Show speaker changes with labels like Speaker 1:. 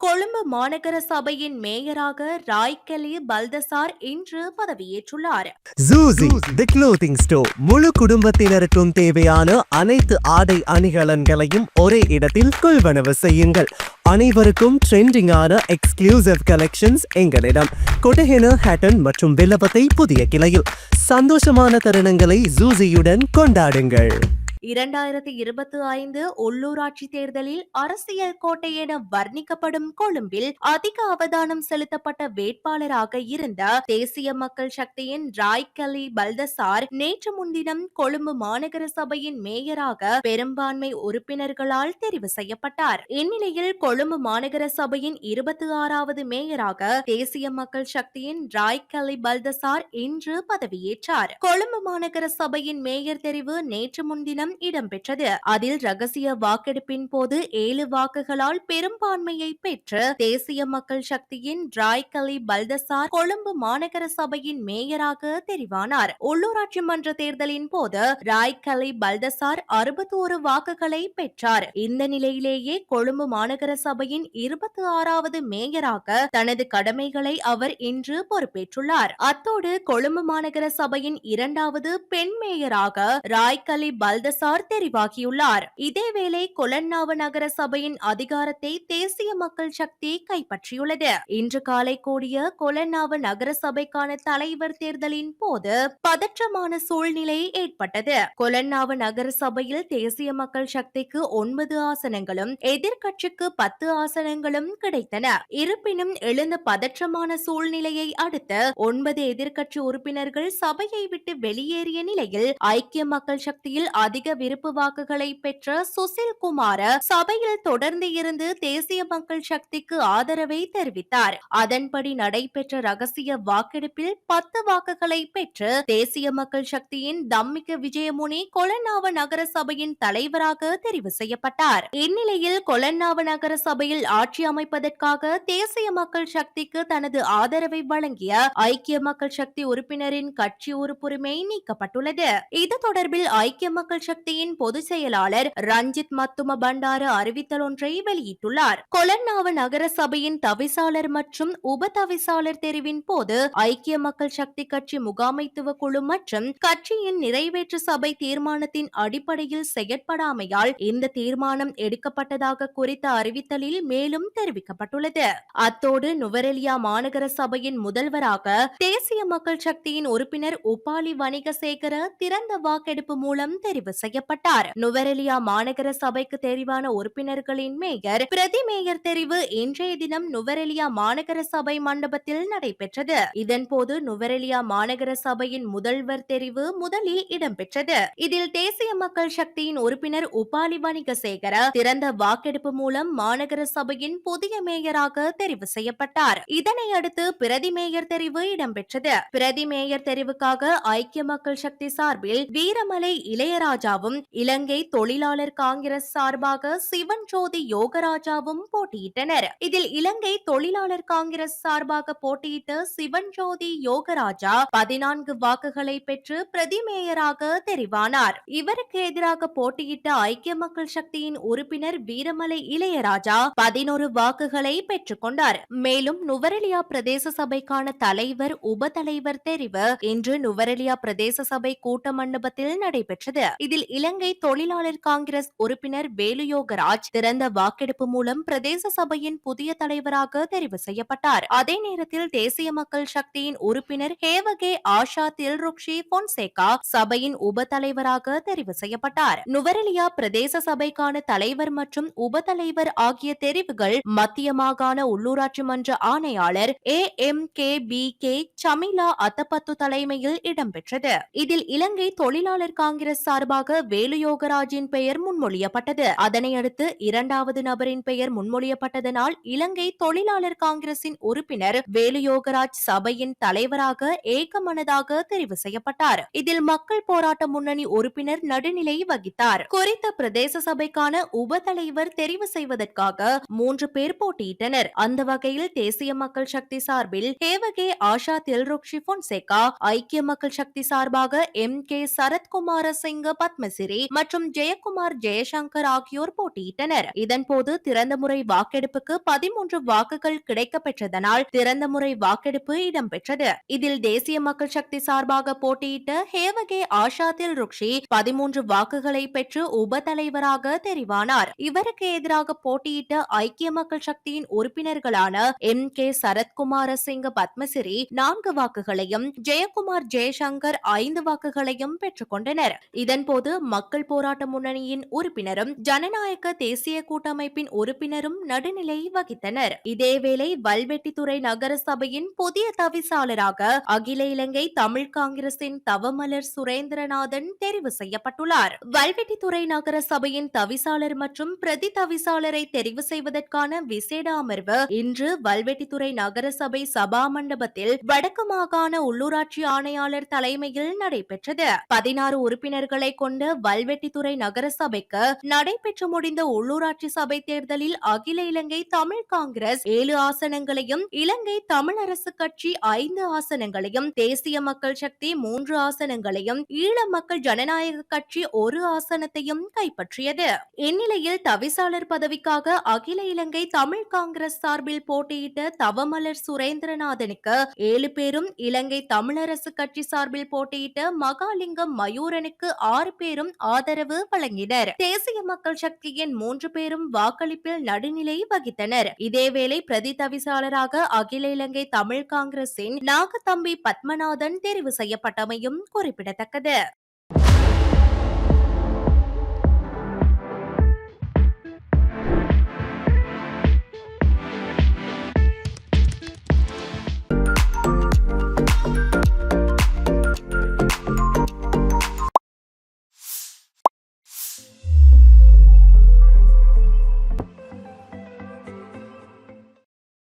Speaker 1: கொழும்பு மாநகர சபையின் மேயராக ராய்கலி பல்தசார் இன்று பதவியேற்றுள்ளார்.
Speaker 2: ஜூசி தி க்ளோத்திங் ஸ்டோர் முழு குடும்பத்தினருக்கும் தேவையான அனைத்து ஆடை அணிகலன்களையும் ஒரே இடத்தில் கொள்வனவு செய்யுங்கள். அனைவருக்கும் ட்ரெண்டிங்கான எக்ஸ்க்ளூசிவ் கலெக்ஷன்ஸ் எங்களிடம். கொட்டஹென ஹேட்டன் மற்றும் வில்லபத்தை புதிய கிளையில். சந்தோஷமான தருணங்களை ஜூசியுடன் கொண்டாடுங்கள்.
Speaker 1: இரண்டாயிரத்தி இருபத்தி ஐந்து உள்ளூராட்சி தேர்தலில் அரசியல் கோட்டை என வர்ணிக்கப்படும் கொழும்பில் அதிக அவதானம் செலுத்தப்பட்ட வேட்பாளராக இருந்த தேசிய மக்கள் சக்தியின் ராய்கலி பல்தசார் நேற்று முன்தினம் கொழும்பு மாநகர சபையின் மேயராக பெரும்பான்மை உறுப்பினர்களால் தெரிவு செய்யப்பட்டார். இந்நிலையில் கொழும்பு மாநகர சபையின் இருபத்தி ஆறாவது மேயராக தேசிய மக்கள் சக்தியின் ராய்கலி பல்தசார் இன்று பதவியேற்றார். கொழும்பு மாநகர சபையின் மேயர் தெரிவு நேற்று முன்தினம் இடம்பெற்றது. அதில் ரகசிய வாக்கெடுப்பின் போது ஏழு வாக்குகளால் பெரும்பான்மையை பெற்று தேசிய மக்கள் சக்தியின் ராய்கலி பல்தசார் கொழும்பு மாநகர சபையின் மேயராக தெரிவானார். உள்ளூராட்சி மன்ற தேர்தலின் போது ராய்கலி பல்தசார் அறுபத்தோரு வாக்குகளை பெற்றார். இந்த நிலையிலேயே கொழும்பு மாநகர சபையின் இருபத்தி ஆறாவது மேயராக தனது கடமைகளை அவர் இன்று பொறுப்பேற்றுள்ளார். அத்தோடு கொழும்பு மாநகர சபையின் இரண்டாவது பெண் மேயராக ராய்கலி பல்தசார் தெரிவாகியுள்ளார் இதேவேளை கொலன்னாவ நகர சபையின் அதிகாரத்தை தேசிய மக்கள் சக்தி கைப்பற்றியுள்ளது. இன்று காலை கூடிய கொலன்னாவ நகர சபைக்கான தலைவர் தேர்தலின் போது பதற்றமான சூழ்நிலை ஏற்பட்டது. கொலன்னாவ நகர சபையில் தேசிய மக்கள் சக்திக்கு ஒன்பது ஆசனங்களும் எதிர்கட்சிக்கு பத்து ஆசனங்களும் கிடைத்தன. இருப்பினும் எழுந்த பதற்றமான சூழ்நிலையை அடுத்து ஒன்பது எதிர்கட்சி உறுப்பினர்கள் சபையை விட்டு வெளியேறிய நிலையில் ஐக்கிய மக்கள் சக்தியில் அதிக விருப்பு வாக்குகளை பெற்ற சுசில் குமார சபையில் தொடர்ந்து இருந்து தேசிய மக்கள் சக்திக்கு ஆதரவை தெரிவித்தார். அதன்படி நடைபெற்ற ரகசிய வாக்கெடுப்பில் பத்து வாக்குகளை பெற்று தேசிய மக்கள் சக்தியின் தம்மிக விஜயமுனி கொலநாவ நகர சபையின் தலைவராக தெரிவு செய்யப்பட்டார். இந்நிலையில் கொலநாவ நகர சபையில் ஆட்சி அமைப்பதற்காக தேசிய மக்கள் சக்திக்கு தனது ஆதரவை வழங்கிய ஐக்கிய மக்கள் சக்தி உறுப்பினரின் கட்சி உறுப்புரிமை நீக்கப்பட்டுள்ளது. இது தொடர்பில் ஐக்கிய மக்கள் சக்தி சக்தியின் பொதுச் செயலாளர் ரஞ்சித் மத்தும பண்டார அறிவித்தல் ஒன்றை வெளியிட்டுள்ளார். கொலன்னாவு நகர சபையின் தவிசாளர் மற்றும் உப தவிசாளர் தெரிவின் போது ஐக்கிய மக்கள் சக்தி கட்சி முகாமைத்துவ குழு மற்றும் கட்சியின் நிறைவேற்று சபை தீர்மானத்தின் அடிப்படையில் செயற்படாமையால் இந்த தீர்மானம் எடுக்கப்பட்டதாக குறித்த அறிவித்தலில் மேலும் தெரிவிக்கப்பட்டுள்ளது. அத்தோடு நுவரெலியா மாநகர சபையின் முதல்வராக தேசிய மக்கள் சக்தியின் உறுப்பினர் உபாலி வணிகசேகர திறந்த வாக்கெடுப்பு மூலம் தெரிவு செய்யப்பட்டார். நுவரெலியா மாநகர சபைக்கு தெரிவான உறுப்பினர்களின் மேயர் பிரதி மேயர் தெரிவு இன்றைய தினம் நுவரெலியா மாநகர சபை மண்டபத்தில் நடைபெற்றது. இதன்போது நுவரெலியா மாநகர சபையின் முதல்வர் தெரிவு முதலில் இடம்பெற்றது. இதில் தேசிய மக்கள் சக்தியின் உறுப்பினர் உபாலி வணிகசேகர திறந்த வாக்கெடுப்பு மூலம் மாநகர சபையின் புதிய மேயராக தெரிவு செய்யப்பட்டார். இதனை அடுத்து பிரதி மேயர் தெரிவு இடம்பெற்றது. பிரதி மேயர் தெரிவுக்காக ஐக்கிய மக்கள் சக்தி சார்பில் வீரமலை இளையராஜா ராஜாவும் இலங்கை தொழிலாளர் காங்கிரஸ் சார்பாக சிவன் ஜோதி யோகராஜாவும் போட்டியிட்டனர். இதில் இலங்கை தொழிலாளர் காங்கிரஸ் சார்பாக போட்டியிட்ட சிவன் ஜோதி யோகராஜா பதினான்கு வாக்குகளை பெற்று பிரதி மேயராக தெரிவானார். இவருக்கு எதிராக போட்டியிட்ட ஐக்கிய மக்கள் சக்தியின் உறுப்பினர் வீரமலை இளையராஜா பதினோரு வாக்குகளை பெற்றுக் கொண்டார். மேலும் நுவரெலியா பிரதேச சபைக்கான தலைவர் உப தலைவர் தெரிவு இன்று நுவரெலியா பிரதேச சபை கூட்ட மண்டபத்தில் நடைபெற்றது. இதில் இலங்கை தொழிலாளர் காங்கிரஸ் உறுப்பினர் வேலுயோகராஜ் திறந்த வாக்கெடுப்பு மூலம் பிரதேச சபையின் புதிய தலைவராக தெரிவு செய்யப்பட்டார். அதே நேரத்தில் தேசிய மக்கள் சக்தியின் உறுப்பினர் ஹேவகே ஆஷா தில்ருக்ஷி பொன்சேகா சபையின் உப தலைவராக தெரிவு செய்யப்பட்டார். நுவரெலியா பிரதேச சபைக்கான தலைவர் மற்றும் உப தலைவர் ஆகிய தெரிவுகள் மத்திய மாகாண உள்ளூராட்சி மன்ற ஆணையாளர் A M K P K Chamila Attapattu தலைமையில் இடம்பெற்றது. இதில் இலங்கை தொழிலாளர் காங்கிரஸ் சார்பாக வேலுயோகராஜின் பெயர் முன்மொழியப்பட்டது. அதனையடுத்து இரண்டாவது நபரின் பெயர் முன்மொழியப்பட்டதனால் இலங்கை தொழிலாளர் காங்கிரசின் உறுப்பினர் வேலுயோகராஜ் சபையின் தலைவராக ஏகமனதாக தெரிவு செய்யப்பட்டார். இதில் மக்கள் போராட்ட முன்னணி உறுப்பினர் நடுநிலை வகித்தார். குறித்த பிரதேச சபைக்கான உப தலைவர் தெரிவு செய்வதற்காக மூன்று பேர் போட்டியிட்டனர். அந்த வகையில் தேசிய மக்கள் சக்தி சார்பில் ஹேவகே ஆஷா தில்ருக்ஷி பொன்சேகா ஐக்கிய மக்கள் சக்தி சார்பாக எம் கே சரத்குமார சிங்க பத்ம மற்றும் ஜெயக்குமார் ஜெயசங்கர் ஆகியோர் போட்டியிட்டனர். இதன்போது திறந்த முறை வாக்கெடுப்புக்கு பதிமூன்று வாக்குகள் கிடைக்கப்பெற்றதனால் திறந்த முறை வாக்கெடுப்பு இடம்பெற்றது. இதில் தேசிய மக்கள் சக்தி சார்பாக போட்டியிட்ட ஹேவகே ஆஷாதில் ருக்ஷி பதிமூன்று வாக்குகளை பெற்று உப தலைவராக தெரிவானார். இவருக்கு எதிராக போட்டியிட்ட ஐக்கிய மக்கள் சக்தியின் உறுப்பினர்களான எம். கே. சரத்குமார சிங் பத்மசிறி நான்கு வாக்குகளையும் ஜெயக்குமார் ஜெயசங்கர் ஐந்து வாக்குகளையும் பெற்றுக் கொண்டனர். இதன்போது மக்கள் போராட்ட முன்னணியின் உறுப்பினரும் ஜனநாயக தேசிய கூட்டமைப்பின் உறுப்பினரும் நடுநிலை வகித்தனர். இதேவேளை வல்வெட்டித்துறை நகர சபையின் புதிய தவிசாளராக அகில இலங்கை தமிழ் காங்கிரசின் தவமலர் சுரேந்திரநாதன் தெரிவு செய்யப்பட்டுள்ளார். வல்வெட்டித்துறை நகர சபையின் தவிசாளர் மற்றும் பிரதி தவிசாளரை தெரிவு செய்வதற்கான விசேட அமர்வு இன்று வல்வெட்டித்துறை நகர சபை சபா மண்டபத்தில் வடக்கு மாகாண உள்ளூராட்சி ஆணையாளர் தலைமையில் நடைபெற்றது. பதினாறு உறுப்பினர்களை கொண்ட கொண்ட வல்வெட்டித்துறை நகர சபைக்கு நடைபெற்று முடிந்த உள்ளூராட்சி சபை தேர்தலில் அகில இலங்கை தமிழ் காங்கிரஸ் ஏழு ஆசனங்களையும் இலங்கை தமிழரசு கட்சி ஐந்து ஆசனங்களையும் தேசிய மக்கள் சக்தி மூன்று ஆசனங்களையும் ஈழ மக்கள் ஜனநாயக கட்சி ஒரு ஆசனத்தையும் கைப்பற்றியது. இந்நிலையில் தவிசாளர் பதவிக்காக அகில இலங்கை தமிழ் காங்கிரஸ் சார்பில் போட்டியிட்ட தவமலர் சுரேந்திரநாதனுக்கு ஏழு பேரும் இலங்கை தமிழரசு கட்சி சார்பில் போட்டியிட்ட மகாலிங்கம் மயூரனுக்கு ஆறு பேர் பேரும் ஆதரவு வழங்கினர். தேசிய மக்கள் சக்தியின் மூன்று பேரும் வாக்களிப்பில் நடுநிலை வகித்தனர். இதேவேளை பிரதி தவிசாளராக அகில இலங்கை தமிழ் காங்கிரசின் நாகத்தம்பி பத்மநாதன் தெரிவு செய்யப்பட்டமையும் குறிப்பிடத்தக்கது.